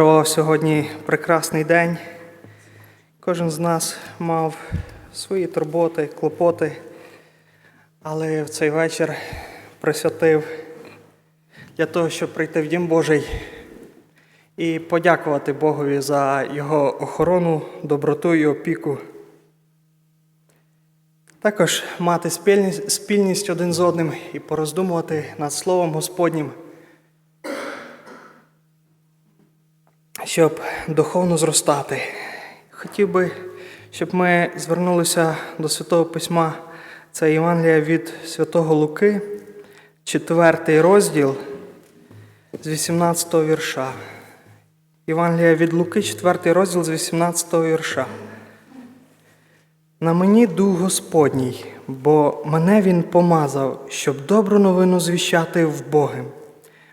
Сьогодні прекрасний день. Кожен з нас мав свої турботи, клопоти, але в цей вечір присвятив для того, щоб прийти в Дім Божий і подякувати Богові за його охорону, доброту і опіку. Також мати спільність, спільність один з одним і пороздумувати над Словом Господнім. Щоб духовно зростати. Хотів би, щоб ми звернулися до Святого Письма. Це Євангелія від Святого Луки, 4 розділ з 18 вірша. Євангелія від Луки, 4 розділ з 18 вірша. На мені дух Господній, бо мене Він помазав, щоб добру новину звіщати в Богим.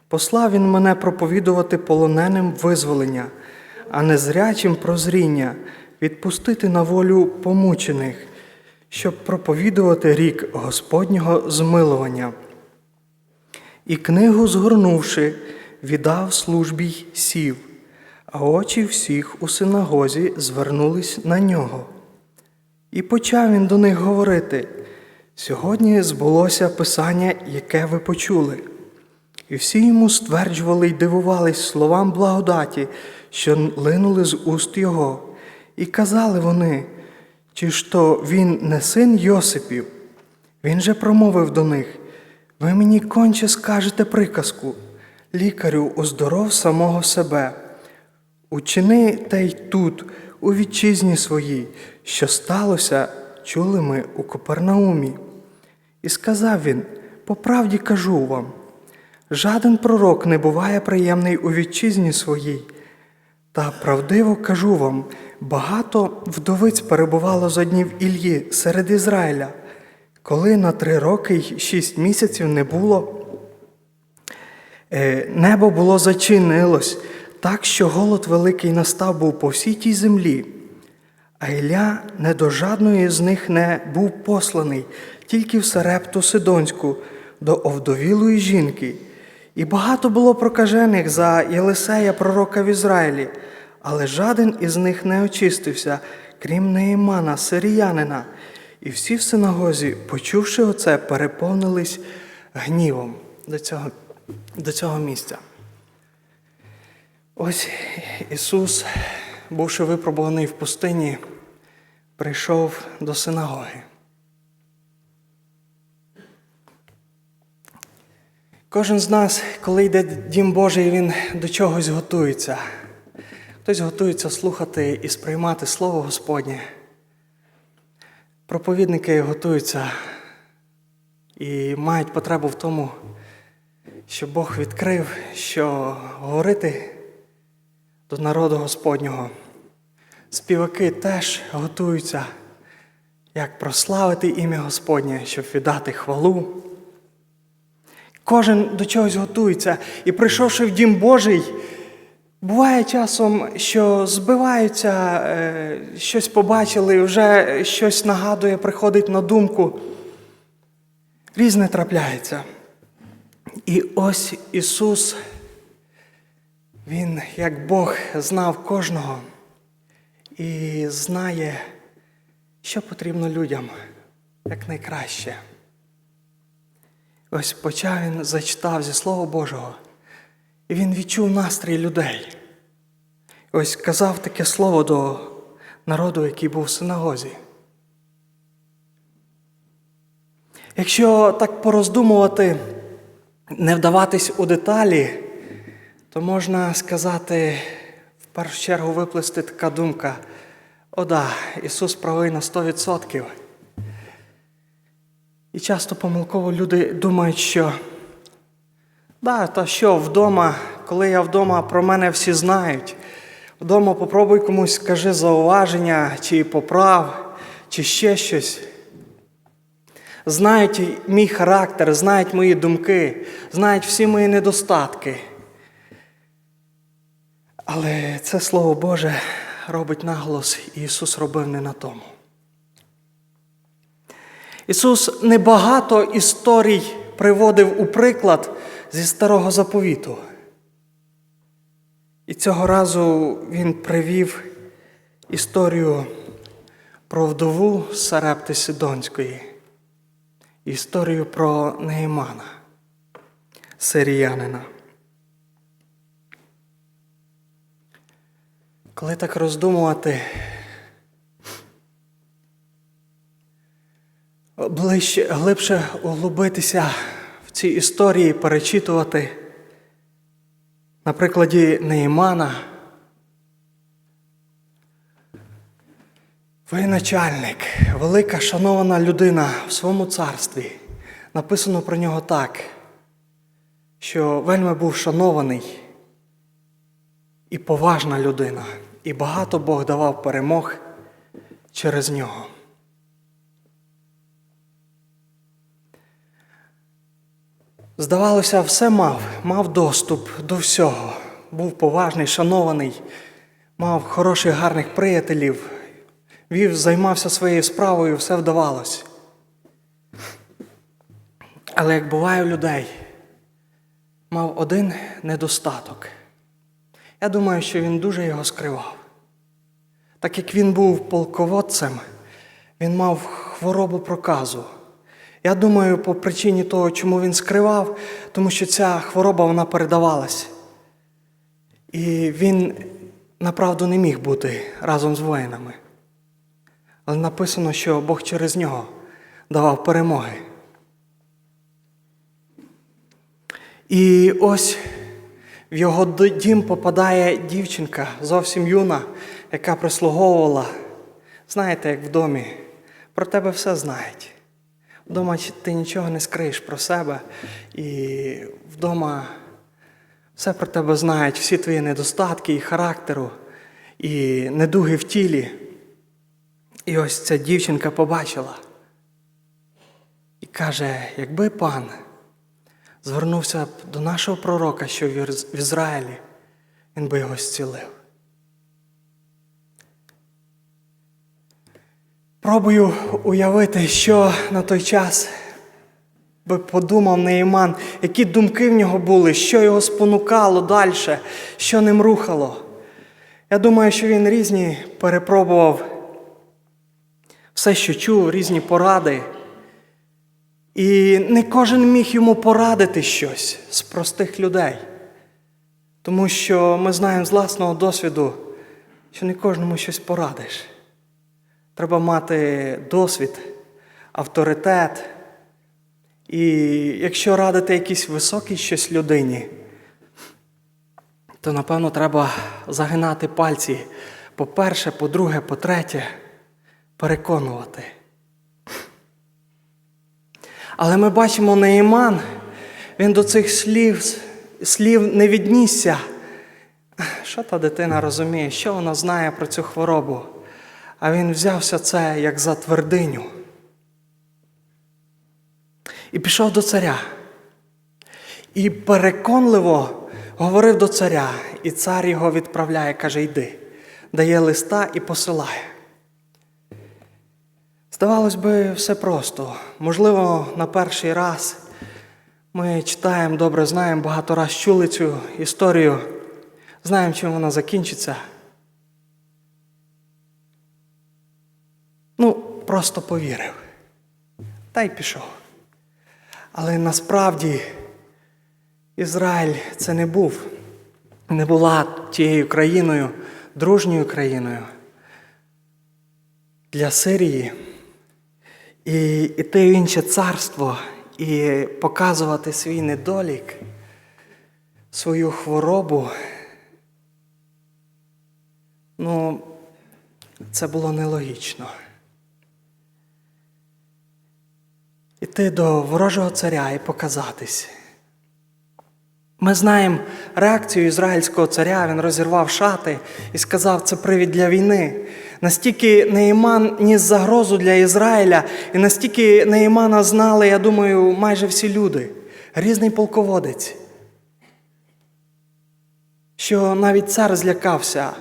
Послав він мене проповідувати полоненим визволення, а незрячим прозріння, відпустити на волю помучених, щоб проповідувати рік Господнього змилування. І книгу, згорнувши, віддав службі й сів, а очі всіх у синагозі звернулись на нього. І почав він до них говорити: сьогодні збулося писання, яке ви почули. І всі йому стверджували й дивувались словам благодаті, що линули з уст його, і казали вони, чи ж то він не син Йосипів? Він же промовив до них: ви мені конче скажете приказку, лікарю, оздоров самого себе. Учини те й тут, у вітчизні своїй, що сталося, чули ми у Копернаумі. І сказав він: по правді кажу вам. Жаден пророк не буває приємний у вітчизні своїй. Та правдиво кажу вам, багато вдовиць перебувало за днів Іллі серед Ізраїля, коли на три роки й шість місяців не було. е, Небо було зачинилось, так що голод великий настав був по всій тій землі. А Ілля не до жадної з них не був посланий, тільки в Сарепту Сидонську, до овдовілої жінки. І багато було прокажених за Єлисея, пророка в Ізраїлі, але жаден із них не очистився, крім Неїмана, сиріянина. І всі в синагозі, почувши оце, переповнились гнівом до цього, до цього місця. Ось Ісус, бувши випробуваний в пустині, прийшов до синагоги. Кожен з нас, коли йде Дім Божий, він до чогось готується. Хтось готується слухати і сприймати Слово Господнє. Проповідники готуються і мають потребу в тому, що Бог відкрив, що говорити до народу Господнього. Співаки теж готуються, як прославити ім'я Господнє, щоб віддати хвалу. Кожен до чогось готується. І прийшовши в дім Божий, буває часом, що збиваються, е, щось побачили, вже щось нагадує, приходить на думку. Різне трапляється. І ось Ісус, Він, як Бог, знав кожного і знає, що потрібно людям як найкраще. Ось почав він зачитав зі Слова Божого, і він відчув настрій людей. Ось казав таке слово до народу, який був в синагозі. Якщо так пороздумувати, не вдаватись у деталі, то можна сказати, в першу чергу виплести така думка: о да, Ісус правий на 100%. І часто помилково люди думають, що да, та що вдома, коли я вдома, про мене всі знають. Вдома попробуй комусь скажи зауваження, чи поправ, чи ще щось. Знають мій характер, знають мої думки, знають всі мої недостатки. Але це Слово Боже робить наголос, і Ісус робив не на тому. Ісус небагато історій приводив у приклад зі старого заповіту. І цього разу він привів історію про вдову Сарепти Сидонської, історію про Неїмана, сиріянина. Коли так роздумувати, ближче, глибше углубитися в ці історії, перечитувати на прикладі Неїмана, воєначальник, велика шанована людина в своєму царстві. Написано про нього так, що вельми був шанований і поважна людина, і багато Бог давав перемог через нього. Здавалося, все мав, мав доступ до всього. Був поважний, шанований, мав хороших, гарних приятелів, вів, займався своєю справою, все вдавалось. Але як буває у людей, мав один недостаток. Я думаю, що він дуже його скривав. Так як він був полководцем, він мав хворобу проказу. Я думаю, по причині того, чому він скривав, тому що ця хвороба вона передавалась. І він направду не міг бути разом з воїнами. Але написано, що Бог через нього давав перемоги. І ось в його дім попадає дівчинка, зовсім юна, яка прислуговувала. Знаєте, як в домі, про тебе все знають. Вдома ти нічого не скриєш про себе, і вдома все про тебе знають, всі твої недостатки і характеру, і недуги в тілі. І ось ця дівчинка побачила і каже: якби пан звернувся б до нашого пророка, що в Ізраїлі, він би його зцілив. Пробую уявити, що на той час би подумав Неїман, які думки в нього були, що його спонукало далі, що ним рухало. Я думаю, що він різні перепробував все, що чув, різні поради. І не кожен міг йому порадити щось з простих людей. Тому що ми знаємо з власного досвіду, що не кожному щось порадиш. Треба мати досвід, авторитет. І якщо радити якійсь високій щось людині, то напевно треба загинати пальці по-перше, по-друге, по-третє, переконувати. Але ми бачимо Неїман, він до цих слів, слів не віднісся. Що та дитина розуміє, що вона знає про цю хворобу? А він взявся це як за твердиню. І пішов до царя. І переконливо говорив до царя, і цар його відправляє, каже, йди, дає листа і посилає. Здавалось би, все просто. Можливо, на перший раз ми читаємо, добре знаємо, багато раз чули цю історію, знаємо, чим вона закінчиться. Ну, просто повірив. Та й пішов. Але насправді Ізраїль це не був, не була тією країною, дружньою країною для Сирії. І йти в інше царство і показувати свій недолік, свою хворобу. Ну, це було нелогічно. Іти до ворожого царя і показатись. Ми знаємо реакцію ізраїльського царя, він розірвав шати і сказав, це привід для війни. Настільки Неїман ніс загрозу для Ізраїля, і настільки Неїмана знали, я думаю, майже всі люди, різний полководець, що навіть цар злякався.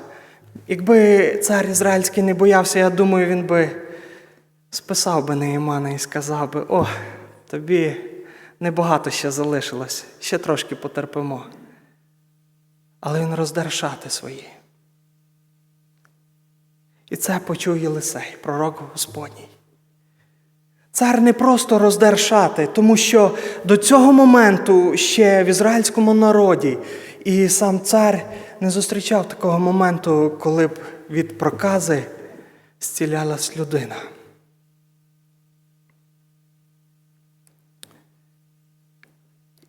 Якби цар ізраїльський не боявся, я думаю, він би списав би Неїмана і сказав би, о, тобі небагато ще залишилось, ще трошки потерпимо. але він роздер шати свої. І це почув Єлисей, пророк Господній. Цар не просто роздер шати, тому що до цього моменту ще в ізраїльському народі і сам цар не зустрічав такого моменту, коли б від прокази зцілялась людина.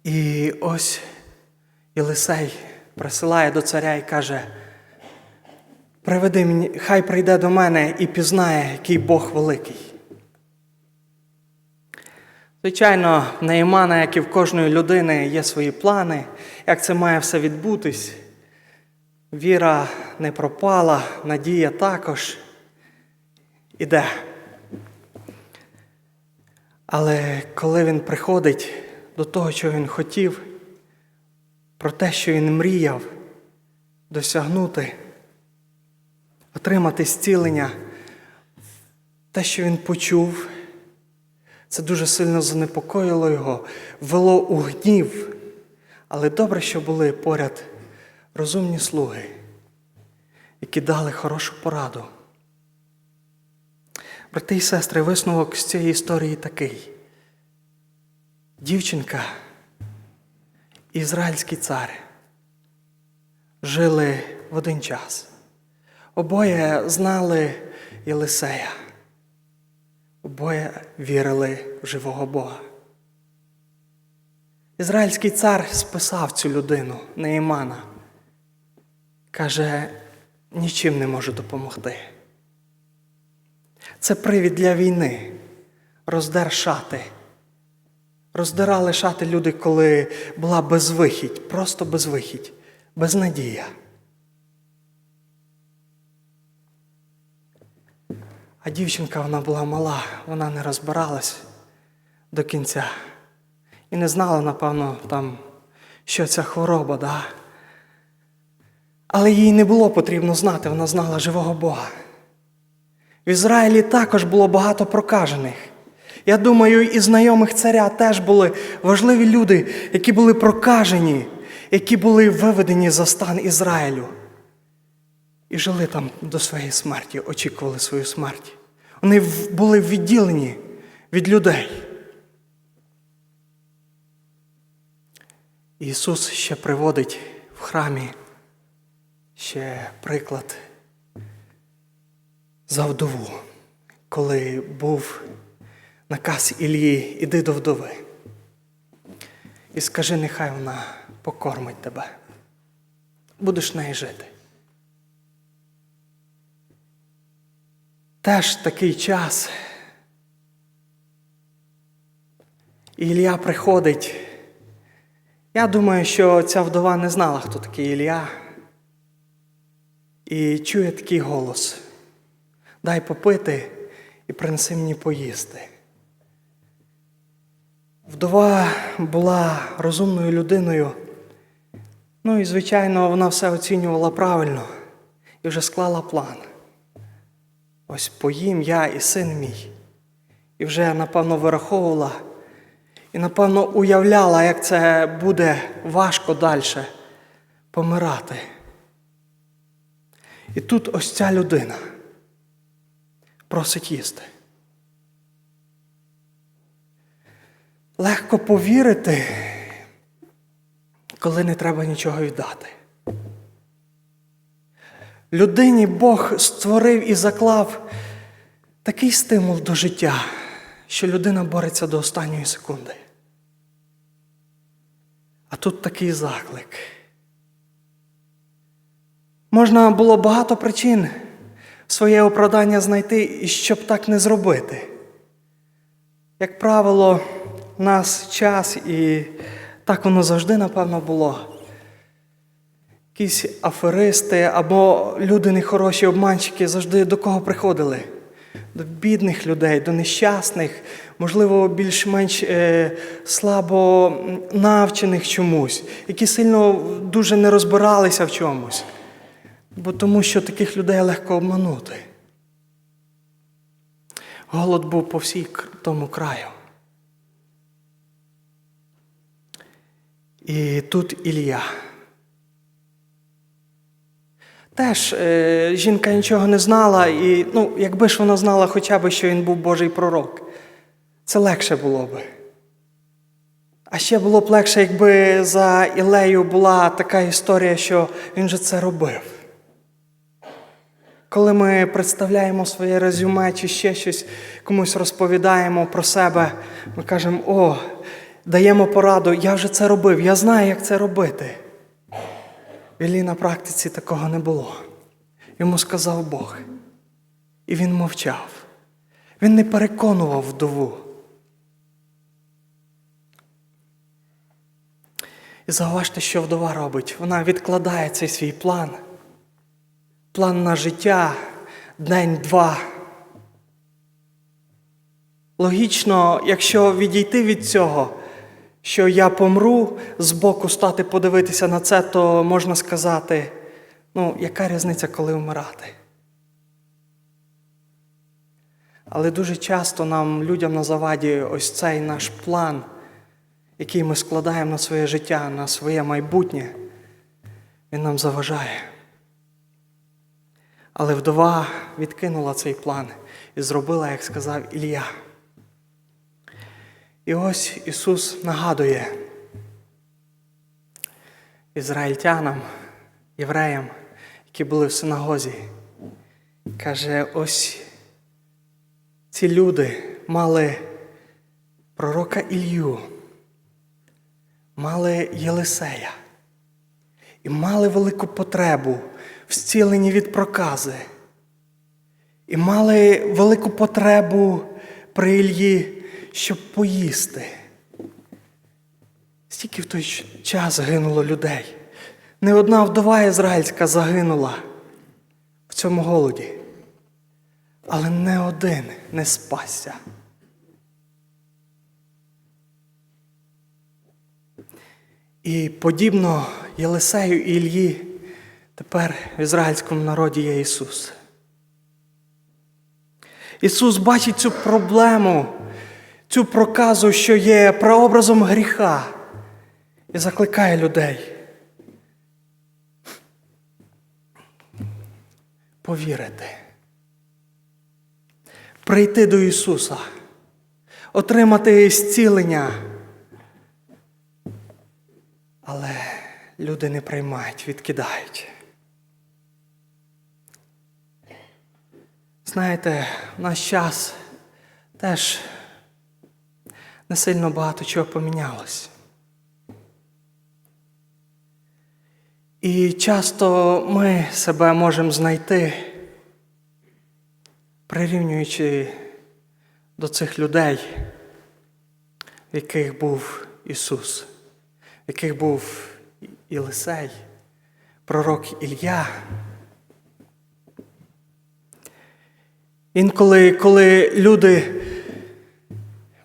І ось Єлисей присилає до царя і каже: Приведи мені, хай прийде до мене і пізнає, який Бог великий. Звичайно, в Наїмана, як і в кожної людини, є свої плани, як це має все відбутись. Віра не пропала, надія також іде. Але коли він приходить до того, що він хотів, про те, що він мріяв досягнути, отримати зцілення, те, що він почув, це дуже сильно занепокоїло його, ввело у гнів. Але добре, що були поряд розумні слуги, які дали хорошу пораду. Брати і сестри, висновок з цієї історії такий. Дівчинка ізраїльський цар жили в один час. Обоє знали Єлисея. Обоє вірили в живого Бога. Ізраїльський цар списав цю людину, Неїмана. Каже, нічим не можу допомогти. Це привід для війни. Роздер шати. Роздирали шати люди, коли була безвихідь, просто безвихідь, безнадія. А дівчинка вона була мала, вона не розбиралась до кінця. І не знала, напевно, там, що ця хвороба, да? але їй не було потрібно знати, вона знала живого Бога. В Ізраїлі також було багато прокажених. Я думаю, і знайомих царя теж були важливі люди, які були прокажені, які були виведені за стан Ізраїлю. І жили там до своєї смерті, очікували свою смерть. Вони були відділені від людей. Ісус ще приводить в храмі ще приклад за вдову, коли був наказ Ілії, іди до вдови. І скажи, нехай вона покормить тебе. Будеш неї жити. Теж такий час. І Ілля приходить. Я думаю, що ця вдова не знала, хто такий Ілля. І чує такий голос: дай попити і принеси мені поїсти. Вдова була розумною людиною. Ну і, звичайно, вона все оцінювала правильно і вже склала план. Ось поїм я і син мій. І вже, напевно, вираховувала і, напевно, уявляла, як це буде важко далі помирати. І тут ось ця людина просить їсти. Легко повірити, коли не треба нічого віддати. Людині Бог створив і заклав такий стимул до життя, що людина бореться до останньої секунди. А тут такий заклик. Можна було багато причин своє оправдання знайти, і щоб так не зробити. Як правило, нас час, і так воно завжди, напевно, було. Якісь аферисти або люди нехороші обманщики завжди до кого приходили? До бідних людей, до нещасних, можливо, більш-менш е, слабо навчених чомусь, які сильно дуже не розбиралися в чомусь. Бо тому що таких людей легко обманути. Голод був по всій тому краю. І тут Ілля. Теж е, жінка нічого не знала, і ну, якби ж вона знала хоча б, що він був Божий пророк, це легше було би. А ще було б легше, якби за Ілею була така історія, що він же це робив. Коли ми представляємо своє резюме чи ще щось, комусь розповідаємо про себе, ми кажемо, о, даємо пораду, я вже це робив, я знаю, як це робити. Іллі на практиці такого не було. Йому сказав Бог. І він мовчав. Він не переконував вдову. І зауважте, що вдова робить. Вона відкладає цей свій план. План на життя день-два. Логічно, якщо відійти від цього, що я помру, збоку стати подивитися на це, то можна сказати, ну, яка різниця, коли вмирати? Але дуже часто нам, людям на заваді, ось цей наш план, який ми складаємо на своє життя, на своє майбутнє, він нам заважає. Але вдова відкинула цей план і зробила, як сказав Ілля. І ось Ісус нагадує ізраїльтянам, євреям, які були в синагозі. Каже, ось ці люди мали пророка Ілью, мали Єлисея і мали велику потребу в зціленні від прокази. І мали велику потребу при Ільї, щоб поїсти. Стільки в той час гинуло людей. Не одна вдова ізраїльська загинула в цьому голоді. Але не один не спасся. І подібно Єлисею і Ільї, тепер в ізраїльському народі є Ісус. Ісус бачить цю проблему, цю проказу, що є прообразом гріха, і закликає людей. Повірити, прийти до Ісуса, отримати зцілення. Але люди не приймають, відкидають. Знаєте, в наш час теж не сильно багато чого помінялось. І часто ми себе можемо знайти, прирівнюючи до цих людей, в яких був Ісус, в яких був Єлисей, пророк Ілля. Інколи, коли люди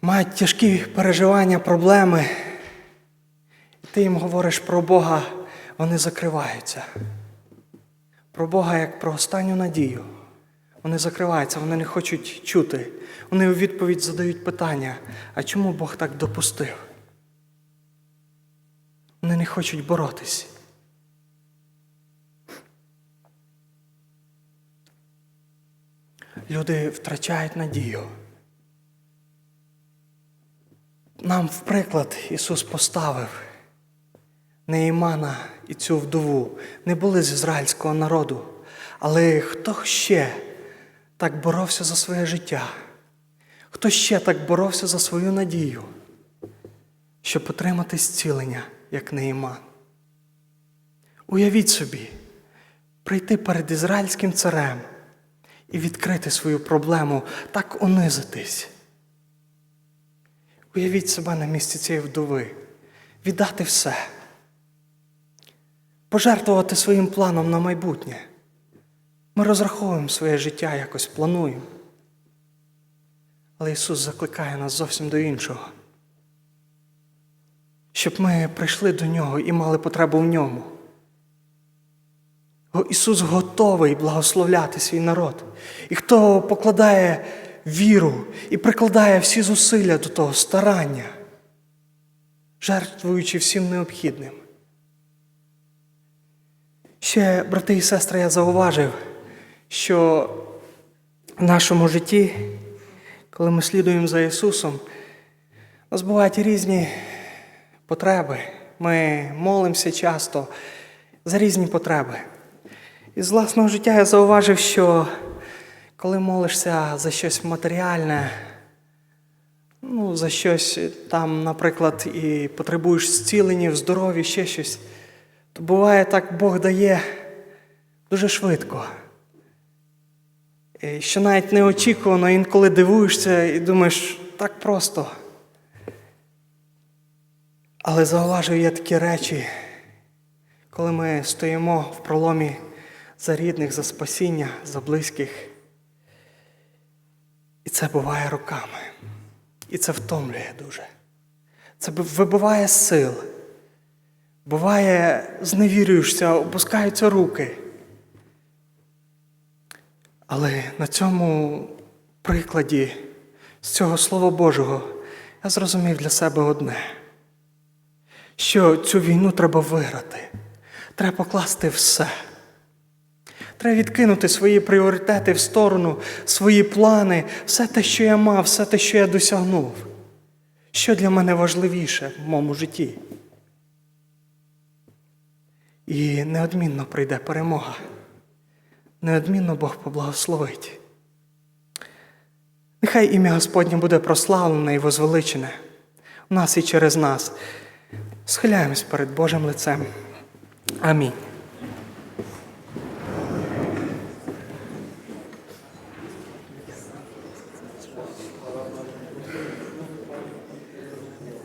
мають тяжкі переживання, проблеми, ти їм говориш про Бога, вони закриваються. Про Бога як про останню надію. Вони закриваються, вони не хочуть чути. Вони у відповідь задають питання, а чому Бог так допустив? Вони не хочуть боротись. Люди втрачають надію. Нам в приклад Ісус поставив Неїмана і цю вдову. Не були з ізраїльського народу. Але хто ще так боровся за своє життя? Хто ще так боровся за свою надію, щоб отримати зцілення, як Неїман? Уявіть собі, прийти перед ізраїльським царем і відкрити свою проблему, так унизитись. Уявіть себе на місці цієї вдови, віддати все, пожертвувати своїм планом на майбутнє. Ми розраховуємо своє життя, якось плануємо. Але Ісус закликає нас зовсім до іншого. Щоб ми прийшли до Нього і мали потребу в ньому. Ісус готовий благословляти свій народ. І хто покладає віру і прикладає всі зусилля до того старання, жертвуючи всім необхідним, Ще, брати і сестри, я зауважив, що в нашому житті, коли ми слідуємо за Ісусом, у нас бувають різні потреби. Ми молимося часто за різні потреби. І з власного життя я зауважив, що коли молишся за щось матеріальне, ну, за щось там, наприклад, і потребуєш зцілення, в здоров'ї, ще щось, то буває так Бог дає дуже швидко. І Що навіть неочікувано, інколи дивуєшся і думаєш, так просто. Але зауважив я такі речі, коли ми стоїмо в проломі за рідних, за спасіння, за близьких. І це буває роками. І це втомлює дуже. Це вибиває сил. Буває, зневірюєшся, опускаються руки. Але на цьому прикладі з цього Слова Божого я зрозумів для себе одне, що цю війну треба виграти, треба покласти все. Треба відкинути свої пріоритети в сторону, свої плани, все те, що я мав, все те, що я досягнув. Що для мене важливіше в моєму житті. І неодмінно прийде перемога. Неодмінно Бог поблагословить. Нехай ім'я Господнє буде прославлене і возвеличене у нас і через нас. Схиляємось перед Божим лицем. Амінь.